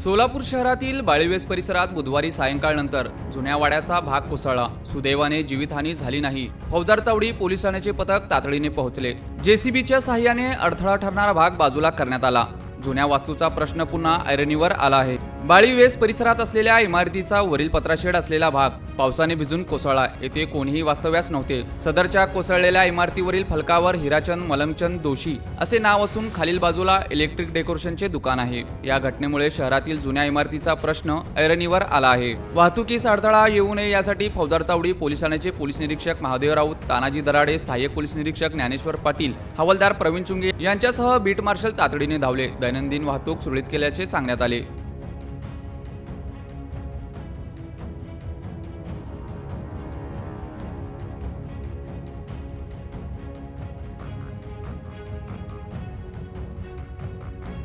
सोलापूर शहरातील बाळीवेस परिसरात बुधवारी सायंकाळनंतर जुन्या वाड्याचा भाग कोसळला. सुदैवाने जीवितहानी झाली नाही. फौजदार चावडी पोलीस ठाण्याचे पथक तातडीने पोहोचले. जेसीबीच्या सहाय्याने अडथळा ठरणारा भाग बाजूला करण्यात आला. जुन्या वास्तूचा प्रश्न पुन्हा ऐरणीवर आला आहे. बाळीवेस परिसरात असलेल्या इमारतीचा वरील पत्राशेड असलेला भाग पावसाने भिजून कोसळला. येथे कोणीही वास्तव्यास नव्हते. सदरच्या कोसळलेल्या इमारतीवरील फलकावर हिराचंद मलमचंद दोशी असे नाव असून खालील बाजूला इलेक्ट्रिक डेकोरेशनचे दुकान आहे. या घटनेमुळे शहरातील जुन्या इमारतीचा प्रश्न ऐरणीवर आला आहे. वाहतुकीस अडथळा येऊ नये यासाठी फौजदार चावडी पोलीस ठाण्याचे पोलीस निरीक्षक महादेव राऊत तानाजी दराडे सहाय्यक पोलीस निरीक्षक ज्ञानेश्वर पाटील हवालदार प्रवीण चुंगे यांच्यासह बीट मार्शल तातडीने धावले. दैनंदिन वाहतूक सुरळीत केल्याचे सांगण्यात आले.